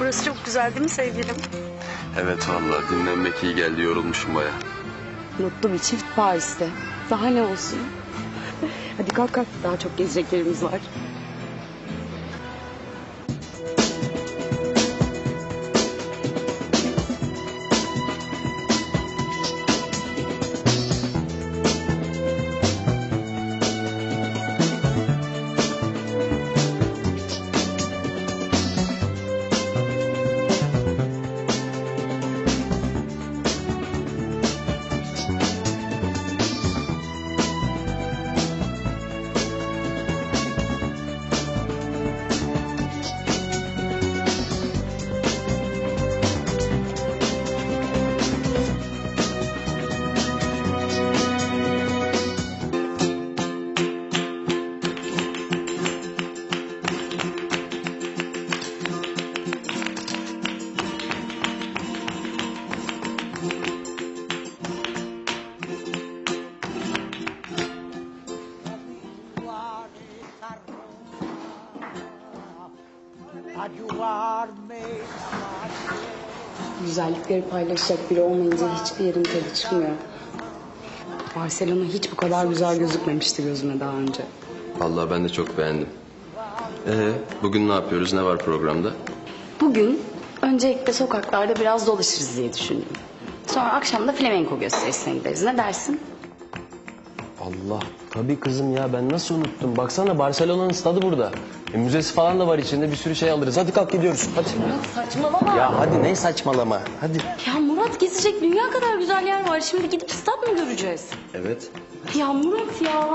Burası çok güzel değil mi sevgilim? Evet vallahi dinlenmek iyi geldi yorulmuşum baya. Mutlu bir çift Paris'te. Daha ne olsun? Hadi kalk kalk daha çok gezecek yerimiz var. Güzellikleri paylaşacak biri olmayınca hiçbir yerin tadı çıkmıyor. Barcelona hiç bu kadar güzel gözükmemişti gözüme daha önce. Vallahi ben de çok beğendim. Ee, bugün ne yapıyoruz? Ne var programda? Bugün öncelikle sokaklarda biraz dolaşırız diye düşündüm. Sonra akşam da flamenko gösterisine gideriz. Ne dersin? Allah tabii kızım ya ben nasıl unuttum. Baksana Barcelona'nın stadı burada. E, müzesi falan da var içinde bir sürü şey alırız. Hadi kalk gidiyoruz hadi. Saçmalama. Ya hadi ne saçmalama hadi. Ya Murat gezecek dünya kadar güzel yer var. Şimdi gidip stat mı göreceğiz? Evet. Ya Murat ya.